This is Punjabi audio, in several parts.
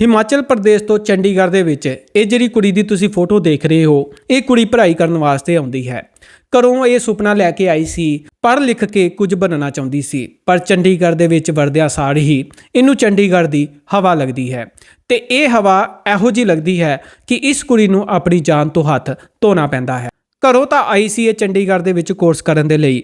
ਹਿਮਾਚਲ ਪ੍ਰਦੇਸ਼ ਤੋਂ ਚੰਡੀਗੜ੍ਹ ਦੇ ਵਿੱਚ ਇਹ ਜਿਹੜੀ ਕੁੜੀ ਦੀ ਤੁਸੀਂ ਫੋਟੋ ਦੇਖ ਰਹੇ ਹੋ, ਇਹ ਕੁੜੀ ਪੜ੍ਹਾਈ ਕਰਨ ਵਾਸਤੇ ਆਉਂਦੀ ਹੈ। ਘਰੋਂ ਇਹ ਸੁਪਨਾ ਲੈ ਕੇ ਆਈ ਸੀ, ਪੜ੍ਹ ਲਿਖ ਕੇ ਕੁਝ ਬਣਨਾ ਚਾਹੁੰਦੀ ਸੀ, ਪਰ ਚੰਡੀਗੜ੍ਹ ਦੇ ਵਿੱਚ ਵਰਦਿਆਂ ਸਾਰ ਹੀ ਇਹਨੂੰ ਚੰਡੀਗੜ੍ਹ ਦੀ ਹਵਾ ਲੱਗਦੀ ਹੈ ਤੇ ਇਹ ਹਵਾ ਇਹੋ ਜੀ ਲੱਗਦੀ ਹੈ ਕਿ ਇਸ ਕੁੜੀ ਨੂੰ ਆਪਣੀ ਜਾਨ ਤੋਂ ਹੱਥ ਧੋਣਾ ਪੈਂਦਾ ਹੈ। ਘਰੋਂ ਤਾਂ ਆਈ ਸੀ ਇਹ ਚੰਡੀਗੜ੍ਹ ਦੇ ਵਿੱਚ ਕੋਰਸ ਕਰਨ ਦੇ ਲਈ,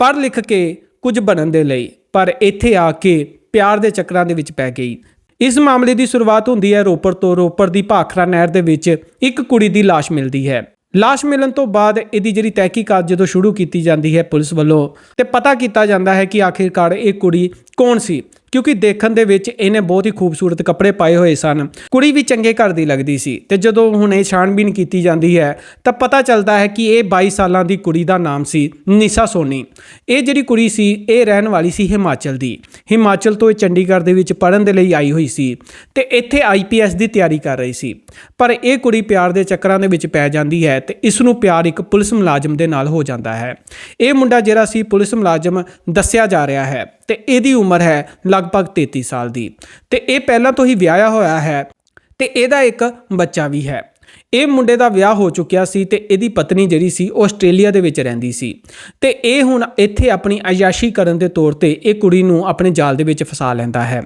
ਪੜ੍ਹ ਲਿਖ ਕੇ ਕੁਝ ਬਣਨ ਦੇ ਲਈ, ਪਰ ਇੱਥੇ ਆ ਕੇ ਪਿਆਰ ਦੇ ਚੱਕਰਾਂ ਦੇ ਵਿੱਚ ਪੈ ਗਈ। ਇਸ ਮਾਮਲੇ ਦੀ ਸ਼ੁਰੂਆਤ ਹੁੰਦੀ ਹੈ ਰੋਪੜ ਤੋਂ। ਰੋਪੜ ਦੀ ਭਾਖਰਾ ਨਹਿਰ ਦੇ ਵਿੱਚ ਇੱਕ ਕੁੜੀ ਦੀ ਲਾਸ਼ ਮਿਲਦੀ ਹੈ। ਲਾਸ਼ ਮਿਲਣ ਤੋਂ ਬਾਅਦ ਇਹਦੀ ਜਿਹੜੀ ਤਹਿਕੀਕਾਤ ਜਦੋਂ ਸ਼ੁਰੂ ਕੀਤੀ ਜਾਂਦੀ ਹੈ ਪੁਲਿਸ ਵੱਲੋਂ, ਤੇ ਪਤਾ ਕੀਤਾ ਜਾਂਦਾ ਹੈ ਕਿ ਆਖਿਰਕਾਰ ਇਹ ਕੁੜੀ ਕੌਣ ਸੀ? ਕਿਉਂਕਿ ਦੇਖਣ ਦੇ ਵਿੱਚ ਇਹਨੇ ਬਹੁਤ ਹੀ ਖੂਬਸੂਰਤ ਕੱਪੜੇ ਪਾਏ ਹੋਏ ਸਨ। ਕੁੜੀ ਵੀ ਚੰਗੇ ਘਰ ਦੀ ਲੱਗਦੀ ਸੀ ਤੇ ਜਦੋਂ ਹੁਣ ਇਹ ਛਾਣਬੀਨ ਕੀਤੀ ਜਾਂਦੀ ਹੈ, ਤਾਂ ਪਤਾ ਚੱਲਦਾ ਹੈ ਕਿ ਇਹ 22 ਸਾਲਾਂ ਦੀ ਕੁੜੀ ਦਾ ਨਾਮ ਸੀ ਨਿਸ਼ਾ ਸੋਨੀ। ਇਹ ਜਿਹੜੀ ਕੁੜੀ ਸੀ, ਇਹ ਰਹਿਣ ਵਾਲੀ ਸੀ ਹਿਮਾਚਲ ਦੀ। ਹਿਮਾਚਲ ਤੋਂ ਇਹ ਚੰਡੀਗੜ੍ਹ ਦੇ ਵਿੱਚ ਪੜ੍ਹਨ ਦੇ ਲਈ ਆਈ ਹੋਈ ਸੀ ਤੇ ਇੱਥੇ ਆਈਪੀਐਸ ਦੀ ਤਿਆਰੀ ਕਰ ਰਹੀ ਸੀ। ਪਰ ਇਹ ਕੁੜੀ ਪਿਆਰ ਦੇ ਚੱਕਰਾਂ ਦੇ ਵਿੱਚ ਪੈ ਜਾਂਦੀ ਹੈ ਤੇ ਇਸ ਨੂੰ ਪਿਆਰ ਇੱਕ ਪੁਲਿਸ ਮੁਲਾਜ਼ਮ ਦੇ ਨਾਲ ਹੋ ਜਾਂਦਾ ਹੈ। ਇਹ ਮੁੰਡਾ ਜਿਹੜਾ ਸੀ, ਪੁਲਿਸ ਮੁਲਾਜ਼ਮ ਦੱਸਿਆ ਜਾ ਰਿਹਾ ਹੈ। ਤੇ ਇਹਦੀ ਉਮਰ ਹੈ ਲਗਭਗ 33 ਸਾਲ ਦੀ। ਤੇ ਇਹ ਪਹਿਲਾਂ ਤੋਂ ਹੀ ਵਿਆਹਿਆ ਹੋਇਆ ਹੈ ਤੇ ਇਹਦਾ ਇੱਕ ਬੱਚਾ ਵੀ ਹੈ। ਇਹ ਮੁੰਡੇ ਦਾ ਵਿਆਹ ਹੋ ਚੁੱਕਿਆ ਸੀ ਤੇ ਇਹਦੀ ਪਤਨੀ ਜਿਹੜੀ ਸੀ ਉਹ ਆਸਟ੍ਰੇਲੀਆ ਦੇ ਵਿੱਚ ਰਹਿੰਦੀ ਸੀ। ਤੇ ਇਹ ਹੁਣ ਇੱਥੇ ਆਪਣੀ ਅਯਾਸ਼ੀ ਕਰਨ ਦੇ ਤੌਰ ਤੇ ਇਹ ਕੁੜੀ ਨੂੰ ਆਪਣੇ ਜਾਲ ਦੇ ਵਿੱਚ ਫਸਾ ਲੈਂਦਾ ਹੈ।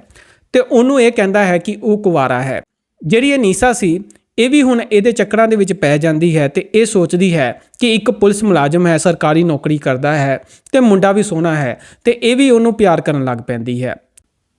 ਤੇ ਉਹਨੂੰ ਇਹ ਕਹਿੰਦਾ ਹੈ ਕਿ ਉਹ ਕੁਵਾਰਾ ਹੈ। ਜਿਹੜੀ ਇਹ ਨੀਸਾ ਸੀ ਇਹ ਵੀ ਹੁਣ ਇਹਦੇ ਚੱਕਰਾਂ ਦੇ ਵਿੱਚ ਪੈ ਜਾਂਦੀ ਹੈ ਤੇ ਇਹ ਸੋਚਦੀ ਹੈ ਕਿ ਇੱਕ ਪੁਲਿਸ ਮੁਲਾਜ਼ਮ ਹੈ, ਸਰਕਾਰੀ ਨੌਕਰੀ ਕਰਦਾ ਹੈ ਤੇ ਮੁੰਡਾ ਵੀ ਸੋਹਣਾ ਹੈ ਤੇ ਇਹ ਵੀ ਉਹਨੂੰ ਪਿਆਰ ਕਰਨ ਲੱਗ ਪੈਂਦੀ ਹੈ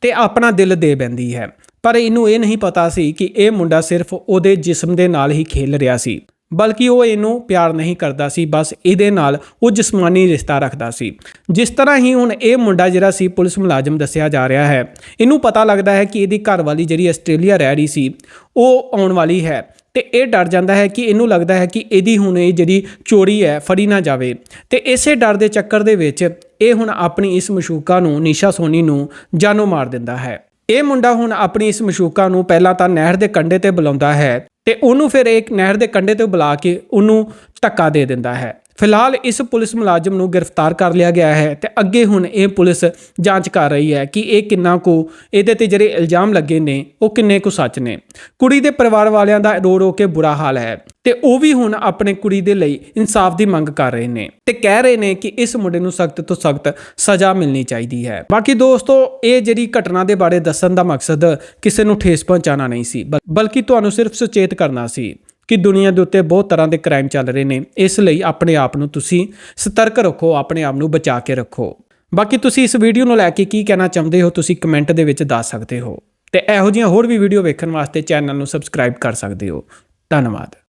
ਤੇ ਆਪਣਾ ਦਿਲ ਦੇ ਬੈਂਦੀ ਹੈ। ਪਰ ਇਹਨੂੰ ਇਹ ਨਹੀਂ ਪਤਾ ਸੀ ਕਿ ਇਹ ਮੁੰਡਾ ਸਿਰਫ ਉਹਦੇ ਜਿਸਮ ਦੇ ਨਾਲ ਹੀ ਖੇਲ ਰਿਹਾ ਸੀ। ਬਲਕਿ ਉਹ ਇਹਨੂੰ ਪਿਆਰ ਨਹੀਂ ਕਰਦਾ ਸੀ, ਬਸ ਇਹਦੇ ਨਾਲ ਉਹ ਜਿਸਮਾਨੀ ਰਿਸ਼ਤਾ ਰੱਖਦਾ ਸੀ। ਜਿਸ ਤਰ੍ਹਾਂ ਹੀ ਹੁਣ ਇਹ ਮੁੰਡਾ ਜਿਹੜਾ ਸੀ, ਪੁਲਿਸ ਮੁਲਾਜ਼ਮ ਦੱਸਿਆ ਜਾ ਰਿਹਾ ਹੈ। ਇਹਨੂੰ ਪਤਾ ਲੱਗਦਾ ਹੈ ਕਿ ਇਹਦੀ ਘਰਵਾਲੀ ਜਿਹੜੀ ਆਸਟ੍ਰੇਲੀਆ ਰਹਿ ਰਹੀ ਸੀ, ਉਹ ਆਉਣ ਵਾਲੀ ਹੈ ਤੇ ਇਹ ਡਰ ਜਾਂਦਾ ਹੈ ਕਿ ਇਹਨੂੰ ਲੱਗਦਾ ਹੈ ਕਿ ਇਹਦੀ ਹੁਣ ਇਹ ਜਿਹੜੀ ਚੋਰੀ ਹੈ, ਫੜੀ ਨਾ ਜਾਵੇ। ਤੇ ਇਸੇ ਡਰ ਦੇ ਚੱਕਰ ਦੇ ਵਿੱਚ ਇਹ ਹੁਣ ਆਪਣੀ ਇਸ ਮਸ਼ੂਕਾ ਨੂੰ, ਨਿਸ਼ਾ ਸੋਨੀ ਨੂੰ ਜਾਨੋਂ ਮਾਰ ਦਿੰਦਾ ਹੈ। ਇਹ ਮੁੰਡਾ ਹੁਣ ਆਪਣੀ ਇਸ ਮਸ਼ੂਕਾ ਨੂੰ ਪਹਿਲਾਂ ਤਾਂ ਨਹਿਰ ਦੇ ਕੰਢੇ ਤੇ ਬੁਲਾਉਂਦਾ ਹੈ ਤੇ ਉਹਨੂੰ ਫਿਰ ਇੱਕ ਨਹਿਰ ਦੇ ਕੰਢੇ ਤੇ ਬੁਲਾ ਕੇ ਉਹਨੂੰ ਧੱਕਾ ਦੇ ਦਿੰਦਾ ਹੈ। ਫਿਲਹਾਲ ਇਸ ਪੁਲਿਸ ਮੁਲਾਜ਼ਮ ਨੂੰ ਗ੍ਰਿਫਤਾਰ ਕਰ ਲਿਆ ਗਿਆ ਹੈ ਤੇ ਅੱਗੇ ਹੁਣ ਇਹ ਪੁਲਿਸ ਜਾਂਚ ਕਰ ਰਹੀ ਹੈ ਕਿ ਇਹ ਕਿੰਨਾ ਕੁ ਇਹਦੇ ਤੇ ਜਿਹੜੇ ਇਲਜ਼ਾਮ ਲੱਗੇ ਨੇ, ਉਹ ਕਿੰਨੇ ਕੁ ਸੱਚ ਨੇ। ਕੁੜੀ ਦੇ ਪਰਿਵਾਰ ਵਾਲਿਆਂ ਦਾ ਰੋ ਰੋ ਕੇ ਬੁਰਾ ਹਾਲ ਹੈ ਤੇ ਉਹ ਵੀ ਹੁਣ ਆਪਣੇ ਕੁੜੀ ਦੇ ਲਈ ਇਨਸਾਫ ਦੀ ਮੰਗ ਕਰ ਰਹੇ ਨੇ ਤੇ ਕਹਿ ਰਹੇ ਨੇ ਕਿ ਇਸ ਮੁੰਡੇ ਨੂੰ ਸਖਤ ਤੋਂ ਸਖਤ ਸਜ਼ਾ ਮਿਲਣੀ ਚਾਹੀਦੀ ਹੈ। ਬਾਕੀ ਦੋਸਤੋ, ਇਹ ਜਿਹੜੀ ਘਟਨਾ ਦੇ ਬਾਰੇ ਦੱਸਣ ਦਾ ਮਕਸਦ ਕਿਸੇ ਨੂੰ ਠੇਸ ਪਹੁੰਚਾਉਣਾ ਨਹੀਂ ਸੀ, ਬਲ- ਬਲਕਿ ਤੁਹਾਨੂੰ ਸਿਰਫ ਸੁਚੇਤ ਕਰਨਾ ਸੀ। ਕਿ ਦੁਨੀਆ ਦੇ ਉੱਤੇ ਬਹੁਤ ਤਰ੍ਹਾਂ ਦੇ ਕ੍ਰਾਈਮ ਚੱਲ ਰਹੇ ਨੇ। ਇਸ ਲਈ ਆਪਣੇ ਆਪ ਨੂੰ ਤੁਸੀਂ ਸਤਰਕ ਰੱਖੋ, ਆਪਣੇ ਆਪ ਨੂੰ ਬਚਾ ਕੇ ਰੱਖੋ। ਬਾਕੀ ਤੁਸੀਂ ਇਸ ਵੀਡੀਓ ਨੂੰ ਲੈ ਕੇ ਕੀ ਕਹਿਣਾ ਚਾਹੁੰਦੇ ਹੋ, ਤੁਸੀਂ ਕਮੈਂਟ ਦੇ ਵਿੱਚ ਦੱਸ ਸਕਦੇ ਹੋ। ਤੇ ਇਹੋ ਜਿਹੀਆਂ ਹੋਰ ਵੀ ਵੀਡੀਓ ਵੇਖਣ ਵਾਸਤੇ ਚੈਨਲ ਨੂੰ ਸਬਸਕ੍ਰਾਈਬ ਕਰ ਸਕਦੇ ਹੋ। ਧੰਨਵਾਦ।